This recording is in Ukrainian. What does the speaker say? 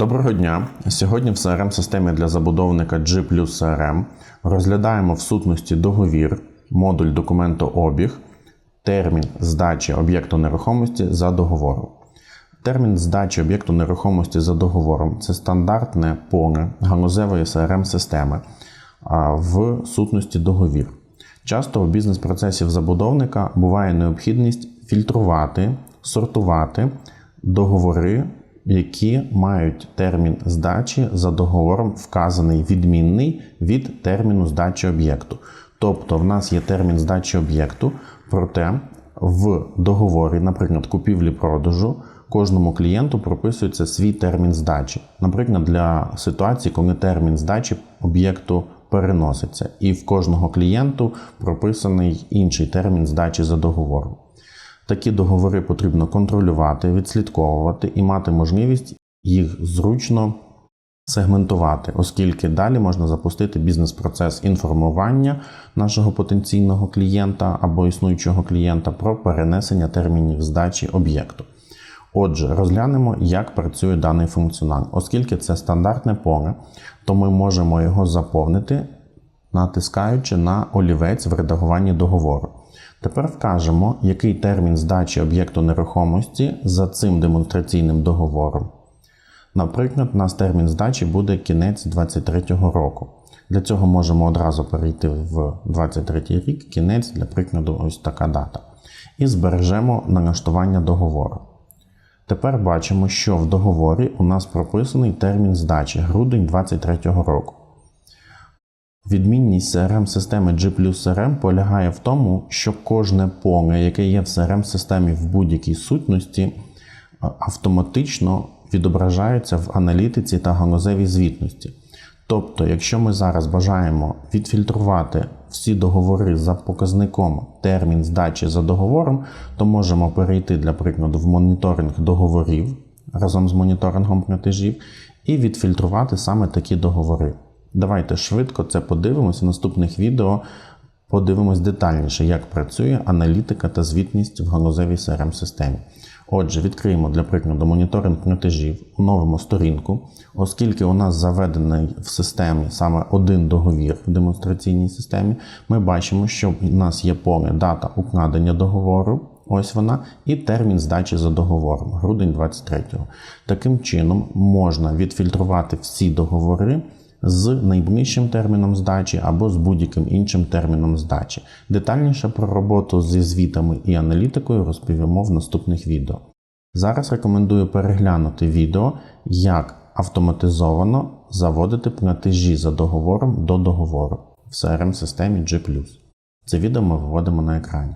Доброго дня! Сьогодні в crm системі для забудовника G CRM розглядаємо в сутності договір, модуль документообіг, термін здачі об'єкту нерухомості за договором. Термін здачі об'єкту нерухомості за договором це стандартне поле галузевої crm системи в сутності договір. Часто у бізнес-процесів забудовника буває необхідність фільтрувати, сортувати договори, які мають термін здачі за договором вказаний відмінний від терміну здачі об'єкту. Тобто в нас є термін здачі об'єкту, проте в договорі, наприклад, купівлі-продажу, кожному клієнту прописується свій термін здачі. Наприклад, для ситуації, коли термін здачі об'єкту переноситься, і в кожного клієнту прописаний інший термін здачі за договором. Такі договори потрібно контролювати, відслідковувати і мати можливість їх зручно сегментувати, оскільки далі можна запустити бізнес-процес інформування нашого потенційного клієнта або існуючого клієнта про перенесення термінів здачі об'єкту. Отже, розглянемо, як працює даний функціонал. Оскільки це стандартне поле, то ми можемо його заповнити, натискаючи на олівець в редагуванні договору. Тепер вкажемо, який термін здачі об'єкту нерухомості за цим демонстраційним договором. Наприклад, у нас термін здачі буде кінець 2023 року. Для цього можемо одразу перейти в 23 рік, кінець, для прикладу, ось така дата. І збережемо налаштування договору. Тепер бачимо, що в договорі у нас прописаний термін здачі грудень 2023 року. Відмінність crm системи G CRM полягає в тому, що кожне поле, яке є в crm системі в будь-якій сутності, автоматично відображається в аналітиці та галузевій звітності. Тобто, якщо ми зараз бажаємо відфільтрувати всі договори за показником термін здачі за договором, то можемо перейти, для прикладу, в моніторинг договорів разом з моніторингом платежів і відфільтрувати саме такі договори. Давайте швидко це подивимося. В наступних відео подивимось детальніше, як працює аналітика та звітність в галузевій crm системі Отже, відкриємо для прикладу моніторинг платежів, оновимо сторінку, оскільки у нас заведений в системі саме один договір в демонстраційній системі, ми бачимо, що в нас є поле дата укладення договору. Ось вона, і термін здачі за договором, грудень 23-го. Таким чином можна відфільтрувати всі договори з найближчим терміном здачі або з будь-яким іншим терміном здачі. Детальніше про роботу зі звітами і аналітикою розповімо в наступних відео. Зараз рекомендую переглянути відео, як автоматизовано заводити платежі за договором до договору в crm системі G. Це відео ми виводимо на екрані.